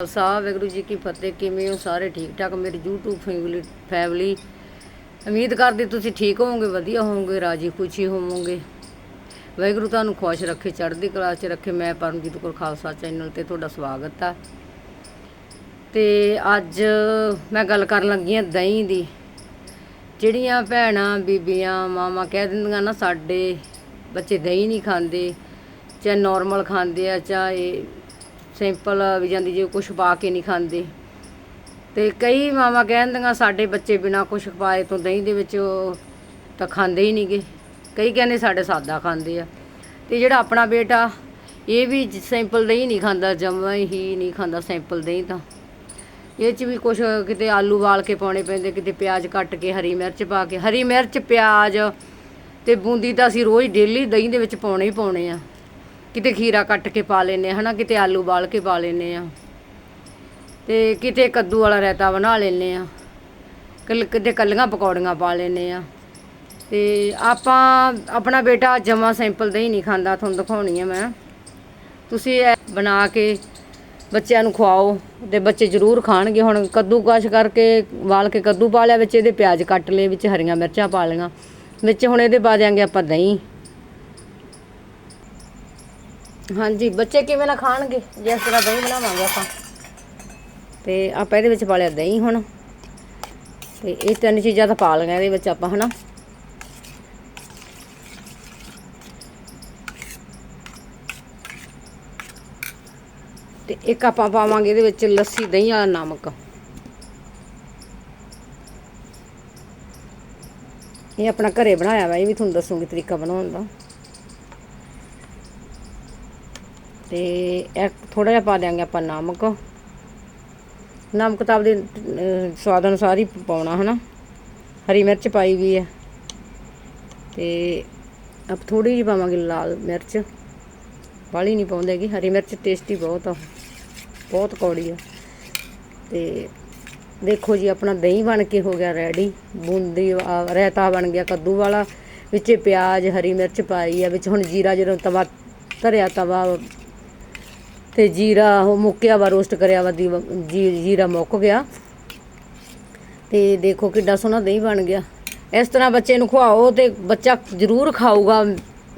ਖਾਲਸਾ, ਵਾਹਿਗੁਰੂ ਜੀ ਕੀ ਫਤਿਹ, ਕਿਵੇਂ ਹੋ ਸਾਰੇ? ਠੀਕ ਠਾਕ? ਮੇਰੀ YouTube ਫੈਮਿਲੀ ਫੈਮਿਲੀ ਉਮੀਦ ਕਰਦੀ ਤੁਸੀਂ ਠੀਕ ਹੋਵੋਗੇ, ਵਧੀਆ ਹੋਵੋਗੇ, ਰਾਜੀ ਖੁਸ਼ੀ ਹੋਵੋਗੇ। ਵਾਹਿਗੁਰੂ ਤੁਹਾਨੂੰ ਖੁਸ਼ ਰੱਖੇ, ਚੜ੍ਹਦੀ ਕਲਾ 'ਚ ਰੱਖੇ। ਮੈਂ ਪਰਮਜੀਤ ਕੌਰ, ਖਾਲਸਾ ਚੈਨਲ ਤੇ ਤੁਹਾਡਾ ਸਵਾਗਤ ਆ। ਤੇ ਅੱਜ ਮੈਂ ਗੱਲ ਕਰਨ ਲੱਗੀ ਆ ਦਹੀਂ ਦੀ। ਜਿਹੜੀਆਂ ਭੈਣਾਂ, ਬੀਬੀਆਂ ਮਾਮਾ ਕਹਿ ਦਿੰਦੀਆਂ ਨਾ, ਸਾਡੇ ਬੱਚੇ ਦਹੀਂ ਨਹੀਂ ਖਾਂਦੇ, ਚਾਹੇ ਨਾਰਮਲ ਖਾਂਦੇ ਆ, ਚਾਹੇ ਸਿੰਪਲ ਵੀ ਜਾਂਦੀ ਜੇ ਕੁਝ ਪਾ ਕੇ ਨਹੀਂ ਖਾਂਦੇ। ਤੇ ਕਈ ਮਾਵਾਂ ਕਹਿੰਦੀਆਂ ਸਾਡੇ ਬੱਚੇ ਬਿਨਾ ਕੁਝ ਪਾਏ ਤੋਂ ਦਹੀਂ ਦੇ ਵਿੱਚ ਤਾਂ ਖਾਂਦੇ ਹੀ ਨਹੀਂਗੇ। ਕਈ ਕਹਿੰਦੇ ਸਾਡੇ ਸਾਦਾ ਖਾਂਦੇ ਆ। ਤੇ ਜਿਹੜਾ ਆਪਣਾ ਬੇਟਾ, ਇਹ ਵੀ ਸਿੰਪਲ ਦਹੀਂ ਨਹੀਂ ਖਾਂਦਾ, ਜਮਾਂ ਹੀ ਨਹੀਂ ਖਾਂਦਾ ਸਿੰਪਲ ਦਹੀਂ ਤਾਂ। ਇਹ ਚ ਵੀ ਕੁਝ ਕਿਤੇ ਆਲੂ ਵਾਲ ਕੇ ਪਾਉਣੇ ਪੈਂਦੇ, ਕਿਤੇ ਪਿਆਜ਼ ਕੱਟ ਕੇ ਹਰੀ ਮਿਰਚ ਪਾ ਕੇ। ਹਰੀ ਮਿਰਚ, ਪਿਆਜ਼ ਤੇ ਬੂੰਦੀ ਤਾਂ ਅਸੀਂ ਰੋਜ਼ ਡੇਲੀ ਦਹੀਂ ਦੇ ਵਿੱਚ ਪਾਉਣੇ ਹੀ ਪਾਉਣੇ ਆ। ਕਿਤੇ ਖੀਰਾ ਕੱਟ ਕੇ ਪਾ ਲੈਨੇ ਹਨਾ, ਕਿਤੇ ਆਲੂ ਬਾਲ ਕੇ ਪਾ ਲੈਨੇ ਆ। ਤੇ ਕਿਤੇ ਕੱਦੂ ਵਾਲਾ ਰਾਇਤਾ ਬਣਾ ਲੈਨੇ ਆ। ਕੱਲ, ਕਿਤੇ ਕੱਲੀਆਂ ਪਕੌੜੀਆਂ ਪਾ ਲੈਨੇ ਆ। ਤੇ ਆਪਾਂ, ਆਪਣਾ ਬੇਟਾ ਜਮਾ ਸਿੰਪਲ ਦਹੀਂ ਨਹੀਂ ਖਾਂਦਾ, ਤੁਹਾਨੂੰ ਦਿਖਾਉਣੀ ਆ ਮੈਂ। ਤੁਸੀਂ ਇਹ ਬਣਾ ਕੇ ਬੱਚਿਆਂ ਨੂੰ ਖਵਾਓ ਤੇ ਬੱਚੇ ਜ਼ਰੂਰ ਖਾਣਗੇ। ਹੁਣ ਕੱਦੂ ਕਾਸ਼ ਕਰਕੇ ਵਾਲ ਕੇ ਕੱਦੂ ਪਾ ਲਿਆ, ਵਿੱਚ ਇਹਦੇ ਪਿਆਜ਼ ਕੱਟ ਲਏ, ਵਿੱਚ ਹਰੀਆਂ ਮਿਰਚਾਂ ਪਾ ਲਈਆਂ। ਵਿੱਚ ਹੁਣ ਇਹਦੇ ਪਾ ਦਿਆਂਗੇ ਆਪਾਂ ਦਹੀਂ। ਹਾਂਜੀ, ਬੱਚੇ ਕਿਵੇਂ ਨਾ ਖਾਣਗੇ? ਜੇ ਇਸ ਤਰ੍ਹਾਂ ਦਹੀਂ ਬਣਾਵਾਂਗੇ ਆਪਾਂ। ਤੇ ਆਪਾਂ ਇਹਦੇ ਵਿੱਚ ਪਾ ਲਿਆ ਦਹੀਂ ਹੁਣ। ਤੇ ਇਹ ਤਿੰਨ ਚੀਜ਼ਾਂ ਤਾਂ ਪਾ ਲਈਆਂ ਇਹਦੇ ਵਿੱਚ ਆਪਾਂ, ਹਨਾ? ਤੇ ਇੱਕ ਆਪਾਂ ਪਾਵਾਂਗੇ ਇਹਦੇ ਵਿੱਚ ਲੱਸੀ, ਦਹੀਂ ਵਾਲਾ ਨਮਕ। ਇਹ ਆਪਣਾ ਘਰੇ ਬਣਾਇਆ ਵਾ, ਇਹ ਵੀ ਤੁਹਾਨੂੰ ਦੱਸੂਗੀ ਤਰੀਕਾ ਬਣਾਉਣ ਦਾ। ਤੇ ਇੱਕ ਥੋੜਾ ਜਿਹਾ ਪਾ ਦਿਆਂਗੇ ਆਪਾਂ ਨਮਕ। ਨਮਕ ਤਾਂ ਆਪਦੇ ਸਵਾਦ ਅਨੁਸਾਰ ਹੀ ਪਾਉਣਾ ਹਨਾ? ਹਰੀ ਮਿਰਚ ਪਾਈ ਵੀ ਹੈ। ਤੇ ਆਪ ਥੋੜੀ ਜਿਹੀ ਪਾਵਾਂਗੇ ਲਾਲ ਮਿਰਚ। ਬਾਲੀ ਨਹੀਂ ਪਾਉਂਦੇਗੀ ਹਰੀ ਮਿਰਚ ਟੇਸਟੀ ਬਹੁਤ ਆ ਬਹੁਤ ਕੌੜੀ ਆ। ਤੇ ਦੇਖੋ ਜੀ ਆਪਣਾ ਦਹੀਂ ਬਣ ਕੇ ਹੋ ਗਿਆ ਰੈਡੀ ਬੂੰਦੀ ਆ, ਰਾਇਤਾ ਬਣ ਗਿਆ ਕੱਦੂ ਵਾਲਾ। ਵਿੱਚ ਪਿਆਜ਼ ਹਰੀ ਮਿਰਚ ਪਾਈ ਆ। ਵਿੱਚ ਹੁਣ ਜੀਰਾ ਜਦੋਂ ਤਵਾ ਧਰਿਆ ਤਵਾ ਤੇ ਜੀਰਾ ਉਹ ਮੁੱਕਿਆ ਵਾ ਰੋਸਟ ਕਰਿਆ ਵਾ ਦੀ ਜੀਰਾ ਮੁੱਕ ਗਿਆ। ਤੇ ਦੇਖੋ ਕਿੱਡਾ ਸੋਹਣਾ ਦਹੀਂ ਬਣ ਗਿਆ। ਇਸ ਤਰ੍ਹਾਂ ਬੱਚੇ ਨੂੰ ਖਵਾਓ ਤੇ ਬੱਚਾ ਜ਼ਰੂਰ ਖਾਊਗਾ।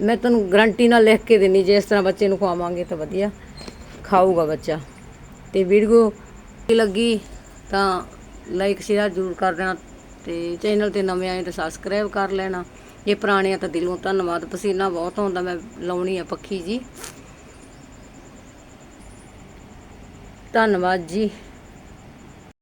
ਮੈਂ ਤੁਹਾਨੂੰ ਗਰੰਟੀ ਨਾਲ ਲਿਖ ਕੇ ਦਿੰਨੀ ਜੇ ਇਸ ਤਰ੍ਹਾਂ ਬੱਚੇ ਨੂੰ ਖਵਾਵਾਂਗੇ ਤਾਂ ਵਧੀਆ ਖਾਊਗਾ ਬੱਚਾ। ਤੇ ਵੀਡੀਓ ਲੱਗੀ ਤਾਂ ਲਾਈਕ ਸ਼ੇਅਰ ਜ਼ਰੂਰ ਕਰ ਦੇਣਾ ਤੇ ਚੈਨਲ ਤੇ ਨਵੇਂ ਆਏ ਤਾਂ ਸਬਸਕ੍ਰਾਈਬ ਕਰ ਲੈਣਾ। ਜੇ ਪੁਰਾਣੇ ਆ ਤਾਂ ਦਿਲੋਂ ਧੰਨਵਾਦ। ਪਸੀਨਾ ਬਹੁਤ ਆਉਂਦਾ, ਮੈਂ ਲਾਉਣੀ ਆ ਪੱਖੀ ਜੀ। ਧੰਨਵਾਦ ਜੀ।